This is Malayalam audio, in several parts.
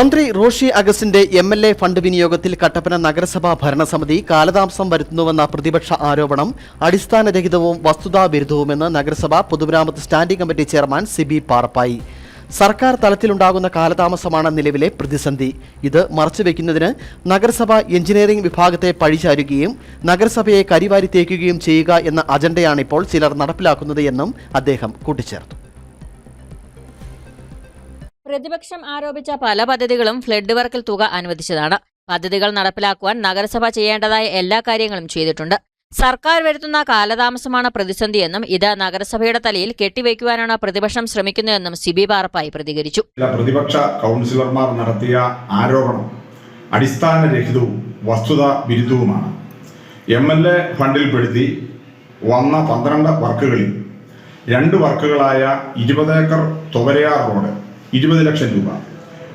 മന്ത്രി റോഷി അഗസ്റ്റിന്റെ എം എൽ എ ഫണ്ട് വിനിയോഗത്തിൽ കട്ടപ്പന നഗരസഭാ ഭരണസമിതി കാലതാമസം വരുത്തുന്നുവെന്ന പ്രതിപക്ഷ ആരോപണം അടിസ്ഥാനരഹിതവും വസ്തുതാവിരുദ്ധവുമെന്ന് നഗരസഭ പൊതുമരാമത്ത് standing committee chairman Sibi Parappai. സർക്കാർ തലത്തിലുണ്ടാകുന്ന കാലതാമസമാണ് നിലവിലെ പ്രതിസന്ധി. ഇത് മറച്ചുവെക്കുന്നതിന് നഗരസഭ എഞ്ചിനീയറിംഗ് വിഭാഗത്തെ പഴിചാരുകയും നഗരസഭയെ കരിവാരി തേക്കുകയും ചെയ്യുക എന്ന അജണ്ടയാണിപ്പോൾ ചിലർ നടപ്പിലാക്കുന്നത് എന്നും അദ്ദേഹം കൂട്ടിച്ചേർത്തു. പ്രതിപക്ഷം ആരോപിച്ച പല പദ്ധതികളും ഫ്ലഡ് വർക്കിൽ തുക അനുവദിച്ചതാണ്. പദ്ധതികൾ നടപ്പിലാക്കുവാൻ നഗരസഭ ചെയ്യേണ്ടതായ എല്ലാ കാര്യങ്ങളും ചെയ്തിട്ടുണ്ട്. സർക്കാർ വരുത്തുന്ന കാലതാമസമാണ് പ്രതിസന്ധിയെന്നും ഇത് നഗരസഭയുടെ തലയിൽ കെട്ടിവയ്ക്കുവാനാണ് പ്രതിപക്ഷം ശ്രമിക്കുന്നതെന്നും സിബി പാറപ്പായി പ്രതികരിച്ചു. പ്രതിപക്ഷ കൗൺസിലർമാർ നടത്തിയ ആരോപണം അടിസ്ഥാനരഹിതവും വസ്തുത വിരുദ്ധവുമാണ്. എം എൽ എ ഫണ്ടിൽപ്പെടുത്തി വന്ന പന്ത്രണ്ട് വർക്കുകളിൽ രണ്ട് വർക്കുകളായ ഇരുപത് ഏക്കർ തുവരയാർ റോഡ് ഇരുപത് ലക്ഷം രൂപ.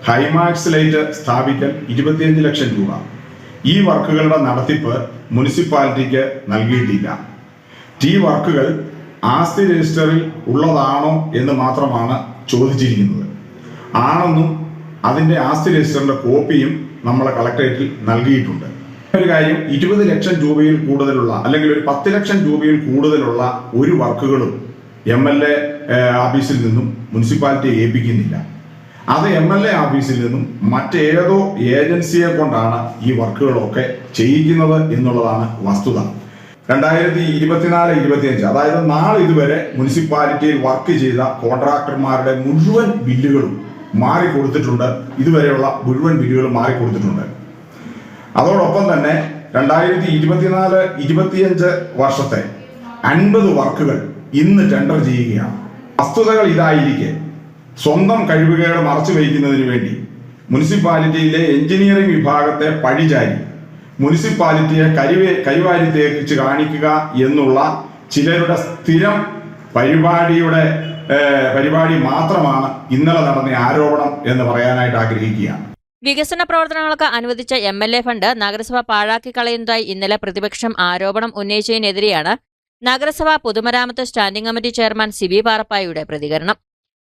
ഹൈമാക്സ് ലൈറ്റ് സ്ഥാപിക്കൽ ഇരുപത്തിയഞ്ച് ലക്ഷം രൂപ. ഈ വർക്കുകളുടെ നടത്തിപ്പ് മുനിസിപ്പാലിറ്റിക്ക് നൽകിയിട്ടില്ല. ടീ വർക്കുകൾ ആസ്തി രജിസ്റ്ററിൽ ഉള്ളതാണോ എന്ന് മാത്രമാണ് ചോദിച്ചിരിക്കുന്നത്. ആണെന്നും അതിന്റെ ആസ്തി രജിസ്റ്ററിന്റെ കോപ്പിയും നമ്മളെ കളക്ടറേറ്റിൽ നൽകിയിട്ടുണ്ട്. ഒരു കാര്യം ഇരുപത് ലക്ഷം രൂപയിൽ കൂടുതലുള്ള അല്ലെങ്കിൽ ഒരു പത്ത് ലക്ഷം രൂപയിൽ കൂടുതലുള്ള ഒരു വർക്കുകളും എം എൽ എ ഓഫീസിൽ നിന്നും മുനിസിപ്പാലിറ്റിയെ ഏൽപ്പിക്കുന്നില്ല. അത് എം എൽ എ ഓഫീസിൽ നിന്നും മറ്റേതോ ഏജൻസിയെ കൊണ്ടാണ് ഈ വർക്കുകളൊക്കെ ചെയ്യിക്കുന്നത് എന്നുള്ളതാണ് വസ്തുത. രണ്ടായിരത്തി ഇരുപത്തിനാല് ഇരുപത്തിയഞ്ച് അതായത് നാളെ ഇതുവരെ മുനിസിപ്പാലിറ്റിയിൽ വർക്ക് ചെയ്ത കോൺട്രാക്ടർമാരുടെ മുഴുവൻ ബില്ലുകളും മാറി കൊടുത്തിട്ടുണ്ട് ഇതുവരെയുള്ള മുഴുവൻ ബില്ലുകളും മാറി കൊടുത്തിട്ടുണ്ട് അതോടൊപ്പം തന്നെ രണ്ടായിരത്തി ഇരുപത്തിനാല് ഇരുപത്തിയഞ്ച് വർഷത്തെ അൻപത് വർക്കുകൾ ഇന്ന് ടെൻഡർ ചെയ്യുകയാണ്. വസ്തുതകൾ ഇതായിരിക്കെ. സ്വന്തം കഴിവുകേട് മറച്ചു വയ്ക്കുന്നതിന് വേണ്ടി മുനിസിപ്പാലിറ്റിയിലെ എഞ്ചിനീയറിംഗ് വിഭാഗത്തെ പഴിചാരി മുനിസിപ്പാലിറ്റിയെ കരിവേ കൈവാരി തേക്കിച്ച് കാണിക്കുക എന്നുള്ള ചിലരുടെ സ്ഥിരം പരിപാടിയുടെ പരിപാടി മാത്രമാണ് ഇന്നലെ നടന്ന ആരോപണം എന്ന് പറയാനായിട്ട് ആഗ്രഹിക്കുകയാണ് വികസന പ്രവർത്തനങ്ങൾക്ക് അനുവദിച്ച എം എൽ എ ഫണ്ട് നഗരസഭ പാഴാക്കി കളയുന്നതായി ഇന്നലെ പ്രതിപക്ഷം ആരോപണം ഉന്നയിച്ചതിനെതിരെയാണ് നഗരസഭ പൊതുമരാമത്ത് സ്റ്റാൻഡിംഗ് കമ്മിറ്റി ചെയർമാൻ സിബി പാറപ്പായുടെ പ്രതികരണം.